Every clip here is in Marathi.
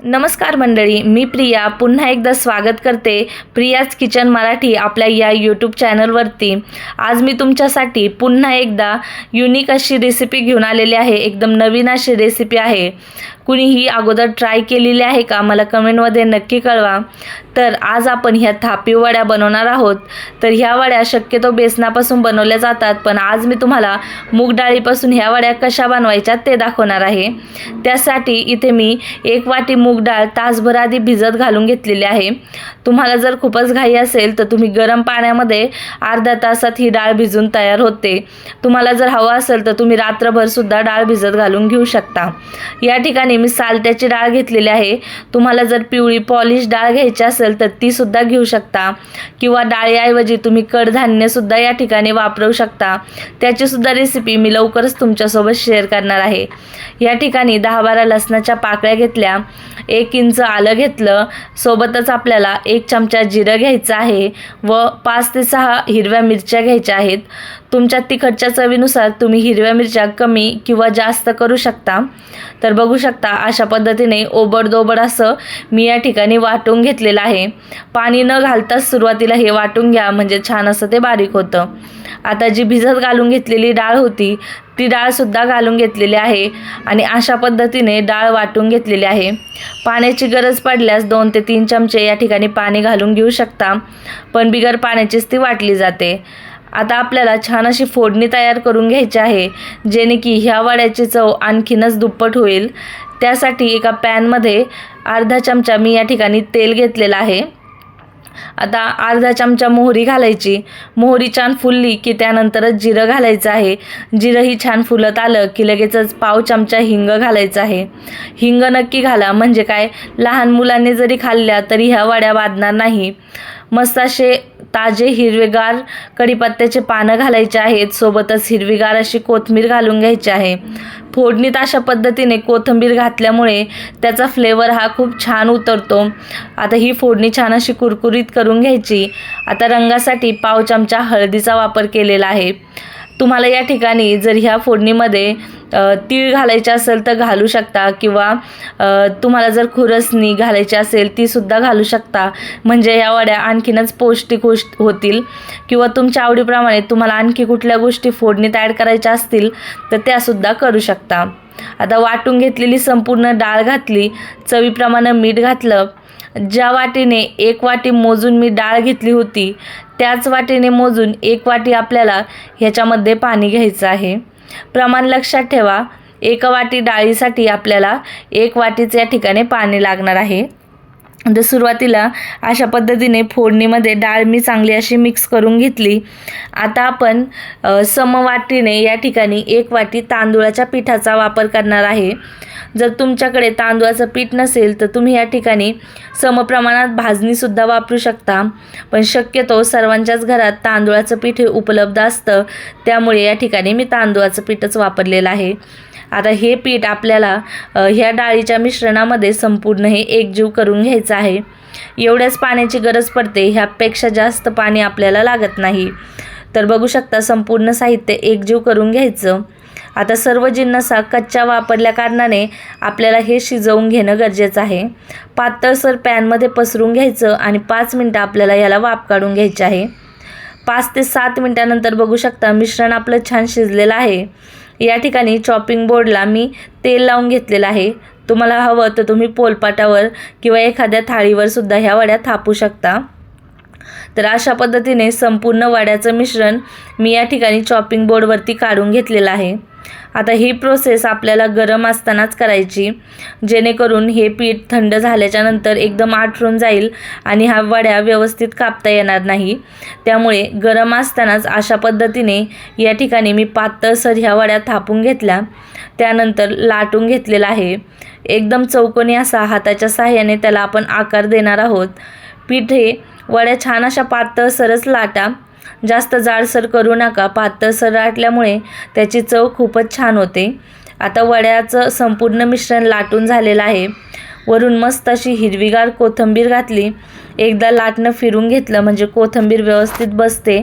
नमस्कार मंडळी मी प्रिया. पुन्हा एकदा स्वागत करते प्रियाज किचन मराठी आपल्या या यूट्यूब चॅनलवरती आज मी तुमच्यासाठी पुन्हा एकदा युनिक अशी रेसिपी घेऊन आलेली आहे. एकदम नवीन अशी रेसिपी आहे. कुणीही अगोदर ट्राय केलेली आहे का? मला कमेंटमध्ये नक्की कळवा. तर आज आपण ह्या थापी वड्या बनवणार आहोत. तर ह्या वड्या शक्यतो बेसनापासून बनवल्या जातात पण आज मी तुम्हाला मूग डाळीपासून ह्या वड्या कशा बनवायच्या ते दाखवणार आहे. त्यासाठी इथे मी एक वाटी मूग डाळ तासभर आधी भिजत घालून घेतलेली आहे. तुम्हाला जर खूपच घाई असेल तर तुम्ही गरम पाण्यामध्ये अर्ध्या तासात ही डाळ भिजून तयार होते. तुम्हाला जर हवं असेल तर तुम्ही रात्रभरसुद्धा डाळ भिजत घालून घेऊ शकता. या ठिकाणी मी सालट्याची डाळ घेतलेली आहे. तुम्हाला जर पिवळी पॉलिश डाळ घ्यायची असेल तर ती सुद्धा घेऊ शकता. किंवा डाळीऐवजी तुम्ही कडधान्य सुद्धा या ठिकाणी वापरू शकता. त्याची सुद्धा रेसिपी मी लवकरच तुमच्यासोबत शेअर करणार आहे. या ठिकाणी दहा बारा लसणाच्या पाकळ्या घेतल्या. एक इंच आलं घेतलं. सोबतच आपल्याला एक चमचा जिरं घ्यायचं आहे व पाच ते सहा हिरव्या मिरच्या घ्यायच्या आहेत. तुमच्या तिखटच्या चवीनुसार तुम्ही हिरव्या मिरच्या कमी किंवा जास्त करू शकता. तर बघू शकता अशा पद्धतीने ओबडदोबड असं मी या ठिकाणी वाटून घेतलेलं आहे. पाणी न घालताच सुरुवातीला हे वाटून घ्या म्हणजे छान असं ते बारीक होतं. आता जी भिजत घालून घेतलेली डाळ होती ती डाळसुद्धा घालून घेतलेली आहे आणि अशा पद्धतीने डाळ वाटून घेतलेली आहे. पाण्याची गरज पडल्यास दोन ते तीन चमचे या ठिकाणी पाणी घालून घेऊ शकता पण बिगर पाण्याचीच ती वाटली जाते. आता आपल्याला छान अशी फोडणी तयार करून घ्यायची आहे जेणे की ह्या वड्याची चव आणखीनच दुप्पट होईल. त्यासाठी एका पॅनमध्ये अर्धा चमचा मी या ठिकाणी तेल घेतलेलं आहे. आता अर्धा चमचा मोहरी घालायची. मोहरी छान फुलली की त्यानंतरच जिरं घालायचं आहे. जिरंही छान फुलत आलं की लगेचच पाव चमचा हिंग घालायचं आहे. हिंग नक्की घाला म्हणजे काय? लहान मुलांनी जरी खाल्ल्या तरी ह्या वड्या वाजणार नाही. मस्त असे ताजे हिरवेगार कढीपत्त्याचे पानं घालायचे आहेत. सोबतच हिरवीगार अशी कोथिंबीर घालून घ्यायची आहे. फोडणीत अशा पद्धतीने कोथिंबीर घातल्यामुळे त्याचा फ्लेवर हा खूप छान उतरतो. आता ही फोडणी छान अशी कुरकुरीत करून घ्यायची. आता रंगासाठी पाव चमचा हळदीचा वापर केलेला आहे. तुम्हाला या ठिकाणी जर ह्या फोडणीमध्ये तीळ घालायचे असेल तर घालू शकता किंवा तुम्हाला जर खुरसणी घालायची असेल ती सुद्धा घालू शकता. म्हणजे या वड्या आणखीनच पौष्टिक होश होतील. किंवा तुमच्या आवडीप्रमाणे तुम्हाला आणखी कुठल्या गोष्टी फोडणीत ॲड करायच्या असतील तर त्यासुद्धा करू शकता. आता वाटून घेतलेली संपूर्ण डाळ घातली चवीप्रमाणे मीठ घातलं. ज्या वाटीने एक वाटी मोजून मी डाळ घेतली होती त्याच वाटीने मोजून एक वाटी आपल्याला ह्याच्यामध्ये पाणी घ्यायचं आहे. प्रमाण लक्षात ठेवा. एक वाटी डाळीसाठी आपल्याला एक वाटीच या ठिकाणी पाणी लागणार आहे. तर सुरुवातीला अशा पद्धतीने फोडणीमध्ये डाळ मी चांगली अशी मिक्स करून घेतली. आता आपण समवाटीने या ठिकाणी एक वाटी तांदूळाच्या पिठाचा वापर करणार आहे. जर तुमच्याकडे तांदूळाचं पीठ नसेल तर तुम्ही या ठिकाणी समप्रमाणात भाजणीसुद्धा वापरू शकता. पण शक्यतो सर्वांच्याच घरात तांदूळाचं पीठ हे उपलब्ध असतं. त्यामुळे या ठिकाणी मी तांदूळाचं पीठच वापरलेलं आहे. आता हे पीठ आपल्याला ह्या डाळीच्या मिश्रणामध्ये संपूर्ण हे एकजीव करून घ्यायचं आहे. एवढ्याच पाण्याची गरज पडते ह्यापेक्षा जास्त पाणी आपल्याला लागत नाही. तर बघू शकता संपूर्ण साहित्य एकजीव करून घ्यायचं. आता सर्व जिन्नसा कच्च्या वापरल्या कारणाने आपल्याला हे शिजवून घेणं गरजेचं आहे. पातळसर पॅनमध्ये पसरून घ्यायचं आणि पाच मिनटं आपल्याला याला वाफ काढून घ्यायची आहे. पाच ते सात मिनटानंतर बघू शकता मिश्रण आपलं छान शिजलेलं आहे. या ठिकाणी चॉपिंग बोर्डला मी तेल लावून घेतलेलं आहे. तुम्हाला हवं तर तुम्ही पोलपाटावर किंवा एखाद्या थाळीवर सुद्धा ह्या वड्या थापू शकता. तर अशा पद्धतीने संपूर्ण वड्याचं मिश्रण मी या ठिकाणी चॉपिंग बोर्डवरती काढून घेतलेलं आहे. आता ही प्रोसेस आपल्याला गरम असतानाच करायची. जेणेकरून हे पीठ थंड झाल्याच्यानंतर एकदम आठरून जाईल आणि ह्या वड्या व्यवस्थित कापता येणार नाही. त्यामुळे गरम असतानाच अशा पद्धतीने या ठिकाणी मी पातळसर ह्या वड्या थापून घेतल्या. त्यानंतर लाटून घेतलेला आहे. एकदम चौकोनी असा हाताच्या साह्याने त्याला आपण आकार देणार आहोत. पीठ हे वड्या छान अशा पातळसरच लाटा. जास्त जाडसर करू नका. पातळसर लाटल्यामुळे त्याची चव खूपच छान होते. आता वड्याचं संपूर्ण मिश्रण लाटून झालेलं आहे. वरून मस्त अशी हिरवीगार कोथिंबीर घातली. एकदा लाटणं फिरून घेतलं म्हणजे कोथिंबीर व्यवस्थित बसते.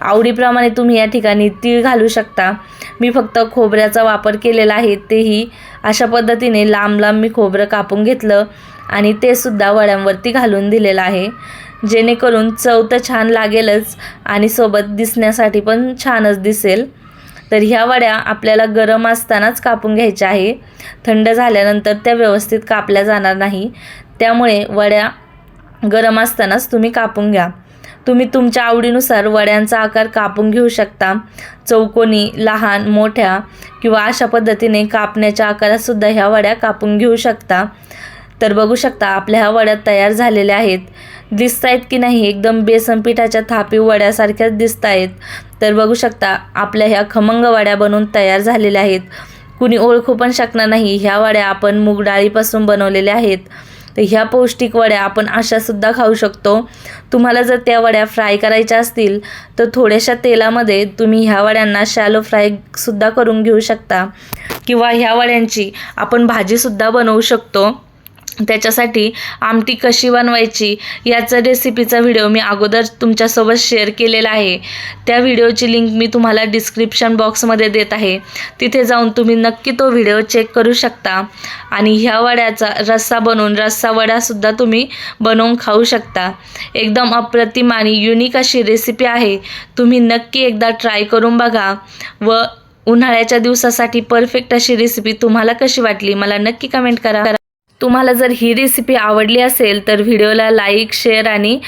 आवडीप्रमाणे तुम्ही या ठिकाणी तीळ घालू शकता. मी फक्त खोबऱ्याचा वापर केलेला आहे तेही अशा पद्धतीने लांब लांब मी खोबरं कापून घेतलं आणि ते सुद्धा वड्यांवरती घालून दिलेलं आहे. जेणेकरून चव तर छान लागेलच आणि सोबत दिसण्यासाठी पण छानच दिसेल. तर ह्या वड्या आपल्याला गरम असतानाच कापून घ्यायच्या आहे. थंड झाल्यानंतर त्या व्यवस्थित कापल्या जाणार नाही. त्यामुळे वड्या गरम असतानाच तुम्ही कापून घ्या. तुम्ही तुमच्या आवडीनुसार वड्यांचा आकार कापून घेऊ शकता. चौकोनी लहान मोठ्या किंवा अशा पद्धतीने कापण्याच्या आकारातसुद्धा ह्या वड्या कापून घेऊ शकता. तर बघू शकता आपल्या ह्या वड्या तयार झालेल्या आहेत. दिसत आहेत की नाही एकदम बेसन पिठाच्या थापी वड्यासारख्याच दिसत आहेत तर बघू शकता आपल्या ह्या खमंग वड्या बनवून तयार झालेल्या आहेत. कुणी ओळखू पण शकणार नाही ह्या वड्या आपण मूग डाळीपासून बनवलेल्या आहेत. तर ह्या पौष्टिक वड्या आपण अशासुद्धा खाऊ शकतो. तुम्हाला जर त्या वड्या फ्राय करायच्या असतील तर थोड्याशा तेलामध्ये तुम्ही ह्या वड्यांना शॅलो फ्रायसुद्धा करून घेऊ शकता. किंवा ह्या वड्यांची आपण भाजीसुद्धा बनवू शकतो. त्याच्यासाठी आमटी कशी बनवायची याचं रेसिपीचा व्हिडिओ मी अगोदर तुमच्यासोबत शेअर केलेला आहे. त्या व्हिडिओची लिंक मी तुम्हाला डिस्क्रिप्शन बॉक्समध्ये देत आहे. तिथे जाऊन तुम्ही नक्की तो व्हिडिओ चेक करू शकता. आणि ह्या वड्याचा रस्सा बनवून रस्सा वडासुद्धा तुम्ही बनवून खाऊ शकता. एकदम अप्रतिम आणि युनिक अशी रेसिपी आहे. तुम्ही नक्की एकदा ट्राय करून बघा. व उन्हाळ्याच्या दिवसासाठी परफेक्ट अशी रेसिपी तुम्हाला कशी वाटली मला नक्की कमेंट करा. तुम्हाला जर ही रेसिपी आवडली असेल तर व्हिडिओला लाईक शेअर आणि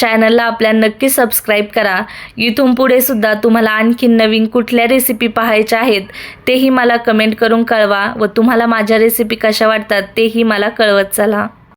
चॅनलला आपल्या नक्की सबस्क्राईब करा. इथून पुढे सुद्धा तुम्हाला आणखी नवीन कुठल्या रेसिपी पाहायच्या आहेत तेही मला कमेंट करून कळवा व तुम्हाला माझ्या रेसिपी कशा वाटतात तेही मला कळवत चला.